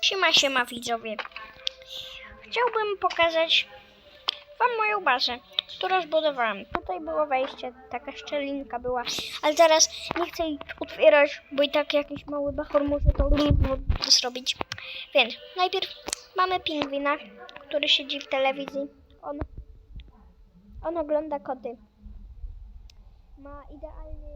Siema, siema widzowie. Chciałbym pokazać wam moją bazę, którą zbudowałem. Tutaj było wejście, taka szczelinka była, ale teraz nie chcę jej otwierać, bo i tak jakiś mały bachor może to zrobić. Więc najpierw mamy pingwina, który siedzi w telewizji. On, on ogląda koty. Ma idealny.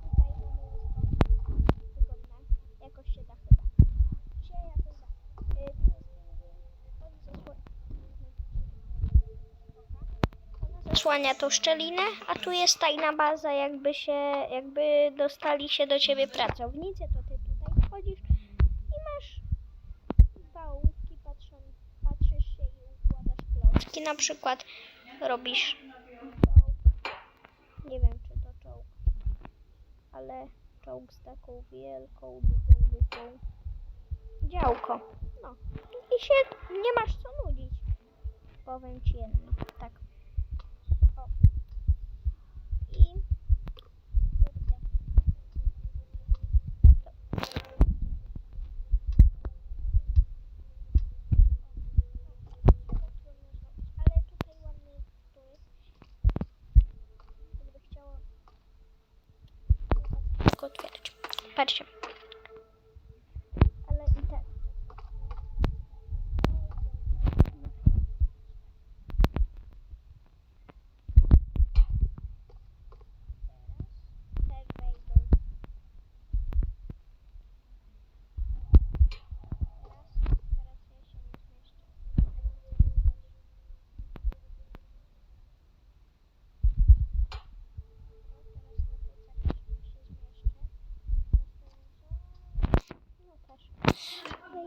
I tutaj mamy łóżko. Wygodne. Jakoś się da chyba. Się jakoś da. Y, tu jest pingwin. On zasłania. Ona zasłania tą szczelinę, a tu jest tajna baza, jakby się, jakby dostali się do ciebie pracownicy, to ty tutaj wchodzisz i masz dwa ołówki, patrzą, patrzysz się i układasz klocki. Na przykład robisz. Nie wiem, czy to czołg, ale czołg z taką wielką, długą lupą. Działko. No. I się nie masz co nudzić. Powiem ci jedno. Tak. таку отвірочку. Перше.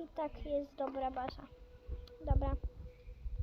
I tak jest dobra baza. Dobra.